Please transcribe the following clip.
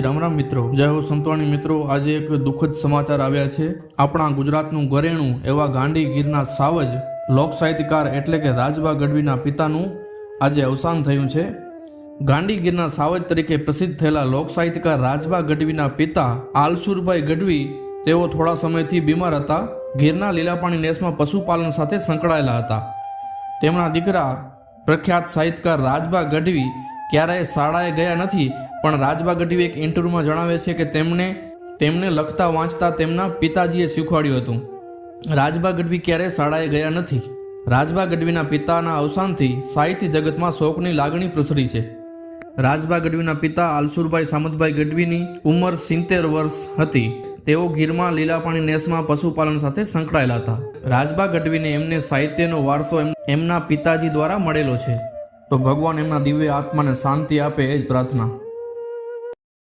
રામ રામ મિત્રો. જય હો સંતવાણી મિત્રો. આજે એક દુઃખદ સમાચાર આવ્યા છે. આપણા ગુજરાતનું ઘરેણું એવા ગાંડી ગીરના સાવજ લોક સાહિત્યકાર એટલે કે રાજબા ગઢવીના પિતાનું આજે અવસાન થયું છે. ગાંડી ગીરના સાવજ તરીકે પ્રસિદ્ધ થયેલા લોક સાહિત્યકાર રાજબા ગઢવીના પિતા આલસુરભાઈ ગઢવી તેઓ થોડા સમયથી બીમાર હતા. ગીરના લીલાપાણી નેસમાં પશુપાલન સાથે સંકળાયેલા હતા. તેમના દીકરા પ્રખ્યાત સાહિત્યકાર રાજબા ગઢવી ક્યારેય શાળાએ ગયા નથી. પણ રાજબા ગઢવી એક ઇન્ટરવ્યુમાં જણાવે છે કે તેમણે, તેમને લખતા વાંચતા તેમના પિતાજીએ શીખવાડ્યું હતું. રાજબા ગઢવી ક્યારેય શાળાએ ગયા નથી? રાજબા ગઢવીના પિતાના અવસાનથી સાહિત્ય જગતમાં શોકની લાગણી પ્રસરી છે. રાજબા ગઢવીના પિતા આલસુરભાઈ સામતભાઈ ગઢવીની ઉંમર સિત્તેર વર્ષ હતી. તેઓ ગીરમાં લીલાપાણી નેસમાં પશુપાલન સાથે સંકળાયેલા હતા. રાજબા ગઢવીને એમને સાહિત્યનો વારસો એમ- એમના પિતાજી દ્વારા મળેલો છે. તો ભગવાન એમના દિવ્ય આત્માને શાંતિ આપે એ જ પ્રાર્થના.